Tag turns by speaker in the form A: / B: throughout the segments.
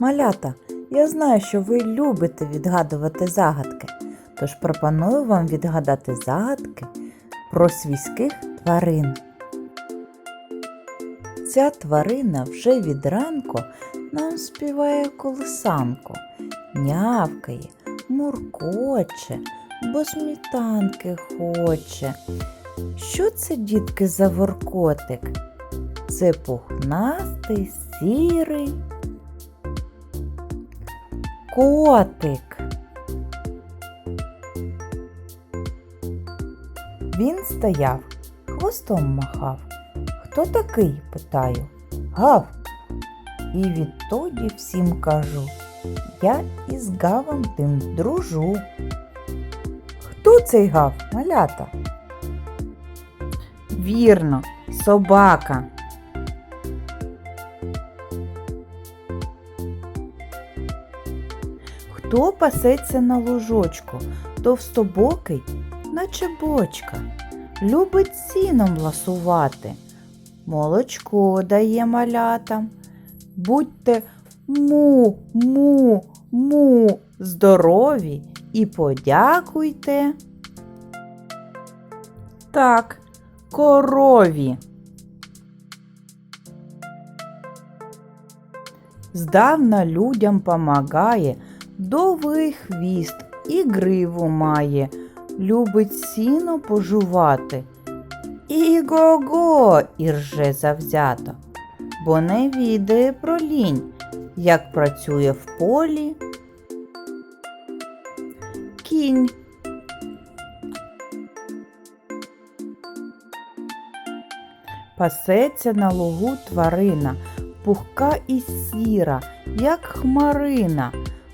A: Малята, я знаю, що ви любите відгадувати загадки, тож пропоную вам відгадати загадки про свійських тварин. Ця тварина вже від ранку нам співає колисанку, нявкає, муркоче, бо сметанки хоче. Що це, дітки, за воркотик? Це пухнастий, сірий котик. Він стояв, хвостом махав. Хто такий? питаю. Гав. І відтоді всім кажу. Я із гавом тим дружу. Хто цей гав, малята? Вірно, собака. Хто пасеться на ложочку, товстобокий, наче бочка, любить сіном ласувати, молочко дає малятам. Будьте му, му, му здорові і подякуйте. Так, корові. Здавна людям помагає, довгий хвіст і гриву має, любить сіно пожувати. І-го-го ірже завзято, бо не відає про лінь, як працює в полі. Кінь. Пасеться на лугу тварина, пухка і сіра, як хмарина.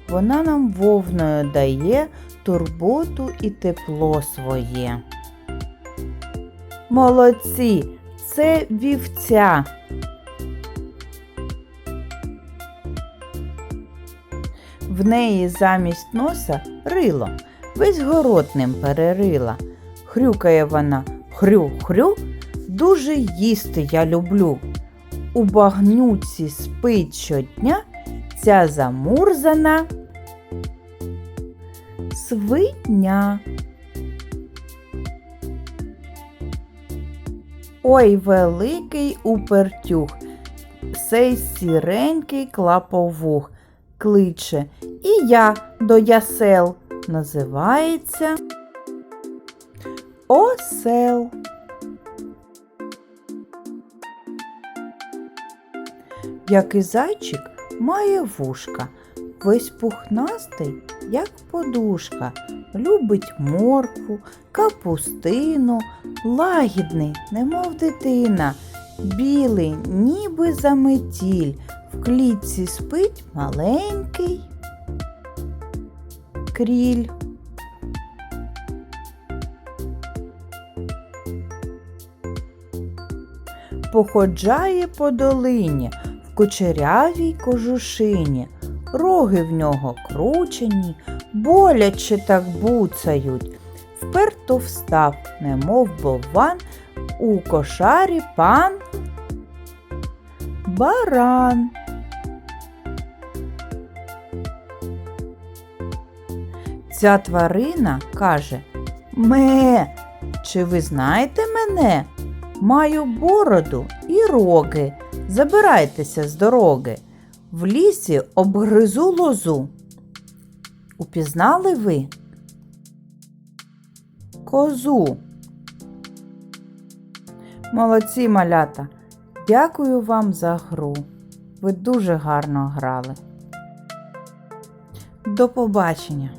A: Вона нам вовною дає турботу і тепло своє. Молодці, це вівця. В неї замість носа рило, весь город ним перерила. Хрюкає вона хрю-хрю, дуже їсти я люблю. У багнюці спить щодня ця замурзана свиня. Ой, великий упертюх, сей сіренький клаповух, кличе і я до ясел називається осел. Як і зайчик має вушка, весь пухнастий, як подушка, любить моркву, капустину, лагідний, немов дитина, білий, ніби заметіль, в клітці спить маленький кріль. Походжає по долині в кучерявій кожушині, роги в нього кручені, боляче так буцають. Вперто встав, немов бовван, у кошарі пан баран. Ця тварина каже Ме, чи ви знаєте мене? Маю бороду і роги. Забирайтеся з дороги. В лісі обгризу лозу. Упізнали ви? Козу. Молодці малята. Дякую вам за гру. Ви дуже гарно грали. До побачення!